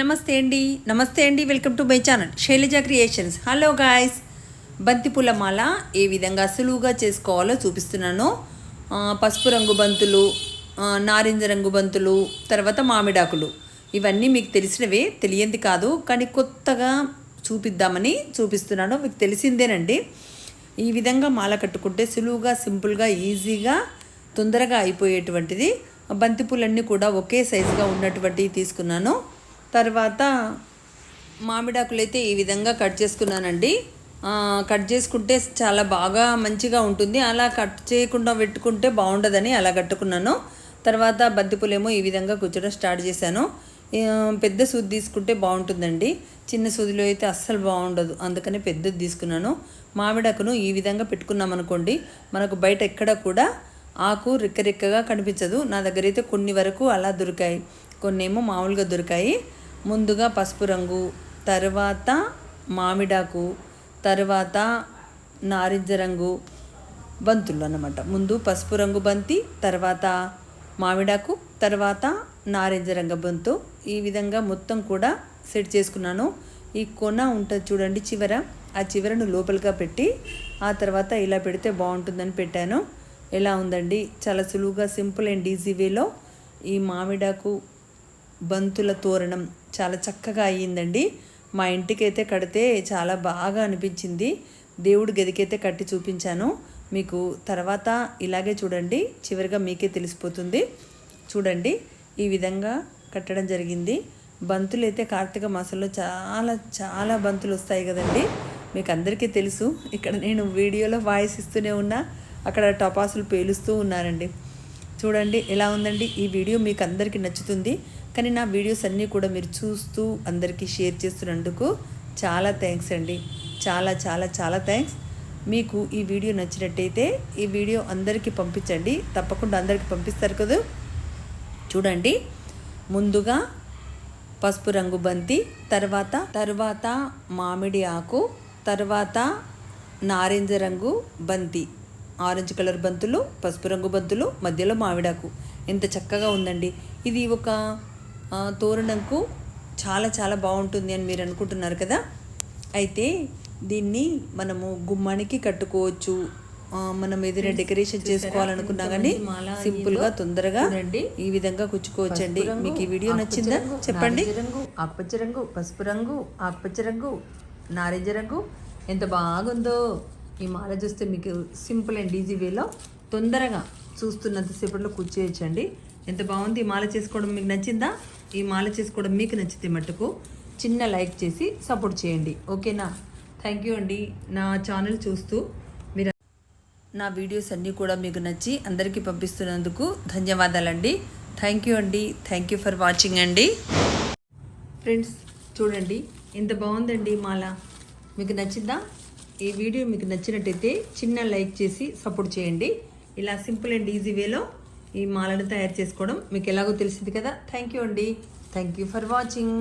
నమస్తే అండి. నమస్తే అండి. Welcome to my channel Shailaja creations. Hello guys. బంతిపూల మాల ఏ విధంగా సులువుగా చేసుకోవాలో చూపిస్తున్నాను. పసుపు రంగు బంతులు నారింజ రంగు బంతులు తర్వాత మామిడాకులు. ఇవన్నీ మీకు తెలిసినవే తెలియంది కాదు కానీ కొత్తగా చూపిద్దామని చూపిస్తున్నాను. మీకు తెలిసిందేనండి. ఈ విధంగా మాల కట్టుకుంటే సులువుగా సింపుల్గా ఈజీగా తొందరగా అయిపోయేటువంటిది. బంతిపూలన్నీ కూడా ఒకే సైజుగా ఉన్నటువంటివి తీసుకున్నాను. తర్వాత మామిడాకులు అయితే ఈ విధంగా కట్ చేసుకున్నానండి. కట్ చేసుకుంటే చాలా బాగా మంచిగా ఉంటుంది. అలా కట్ చేయకుండా పెట్టుకుంటే బాగుండదని అలా కట్టుకున్నాను. తర్వాత బంతిపూలేమో ఈ విధంగా కూర్చోడం స్టార్ట్ చేశాను. పెద్ద సూది తీసుకుంటే బాగుంటుందండి. చిన్న సూదిలో అయితే అస్సలు బాగుండదు. అందుకని పెద్దది తీసుకున్నాను. మామిడాకును ఈ విధంగా పెట్టుకున్నాం అనుకోండి మనకు బయట ఎక్కడ కూడా ఆకు రిక్కరిక్కగా కనిపించదు. నా దగ్గర అయితే కొన్ని వరకు అలా దొరికాయి. కొన్ని ఏమో మామూలుగా దొరికాయి. ముందుగా పసుపు రంగు తర్వాత మామిడాకు తర్వాత నారింజ రంగు బంతులు అన్నమాట. ముందు పసుపు రంగు బంతి తర్వాత మామిడాకు తర్వాత నారింజ రంగు బంతు. ఈ విధంగా మొత్తం కూడా సెట్ చేసుకున్నాను. ఈ కొన ఉంటుంది చూడండి చివర. ఆ చివరను లోపలిగా పెట్టి ఆ తర్వాత ఇలా పెడితే బాగుంటుందని పెట్టాను. ఎలా ఉందండి? చాలా సులువుగా సింపుల్ అండ్ ఈజీ వేలో ఈ మామిడాకు బంతుల తోరణం చాలా చక్కగా అయ్యిందండి. మా ఇంటికైతే కడితే చాలా బాగా అనిపించింది. దేవుడి గదికైతే కట్టి చూపించాను. మీకు తర్వాత ఇలాగే చూడండి. చివరిగా మీకే తెలిసిపోతుంది. చూడండి ఈ విధంగా కట్టడం జరిగింది. బంతులు అయితే కార్తీక మాసంలో చాలా చాలా బంతులు వస్తాయి కదండి. మీకు అందరికీ తెలుసు. ఇక్కడ నేను వీడియోలో వాయిస్ ఇస్తూనే ఉన్నా. అక్కడ టపాసులు పేలుస్తూ ఉన్నారండి. చూడండి ఎలా ఉందండి? ఈ వీడియో మీకు అందరికీ నచ్చుతుంది. కానీ నా వీడియోస్ అన్నీ కూడా మీరు చూస్తూ అందరికీ షేర్ చేస్తున్నందుకు చాలా థ్యాంక్స్ అండి. చాలా చాలా చాలా థ్యాంక్స్. మీకు ఈ వీడియో నచ్చినట్టయితే ఈ వీడియో అందరికీ పంపించండి. తప్పకుండా అందరికీ పంపిస్తారు కదా. చూడండి. ముందుగా పసుపు రంగు బంతి తర్వాత తర్వాత మామిడి ఆకు తర్వాత నారింజ రంగు బంతి. ఆరెంజ్ కలర్ బంతులు పసుపు రంగు బంతులు మధ్యలో మామిడాకు. ఎంత చక్కగా ఉందండి. ఇది ఒక తోరణంకు చాలా చాలా బాగుంటుంది అని మీరు అనుకుంటున్నారు కదా? అయితే దీన్ని మనము గుమ్మానికి కట్టుకోవచ్చు. మనం ఏదైనా డెకరేషన్ చేసుకోవాలనుకున్నా కానీ సింపుల్గా తొందరగా ఈ విధంగా కుచ్చుకోవచ్చండి మీకు ఈ వీడియో నచ్చిందా? చెప్పండి. రంగు ఆకుపచ్చ రంగు పసుపు రంగు ఆకుపచ్చ రంగు నారింజ రంగు. ఎంత బాగుందో. ఈ మాల చూస్తే మీకు సింపుల్ అండ్ ఈజీ వేలో తొందరగా చూస్తున్నంతసేపట్లో కూర్చోయచ్చండి. ఎంత బాగుంది ఈ మాల చేసుకోవడం మీకు నచ్చిందా? ఈ మాల చేసుకోవడం మీకు నచ్చితే మట్టుకు చిన్న లైక్ చేసి సపోర్ట్ చేయండి. ఓకేనా? థ్యాంక్ యూ అండి. నా ఛానల్ చూస్తూ మీరు నా వీడియోస్ అన్నీ కూడా మీకు నచ్చి అందరికీ పంపిస్తున్నందుకు ధన్యవాదాలండి. థ్యాంక్ యూ అండి. థ్యాంక్ యూ ఫర్ వాచింగ్ అండి. ఫ్రెండ్స్ చూడండి ఎంత బాగుందండి మాల. మీకు నచ్చిందా? ఈ వీడియో మీకు నచ్చినట్టయితే చిన్న లైక్ చేసి సపోర్ట్ చేయండి. ఇలా సింపుల్ అండ్ ఈజీ వేలో ఈ మాలను తయారు చేసుకోవడం మీకు ఎలాగో తెలిసింది కదా. థ్యాంక్ యూ అండి. Thank you for watching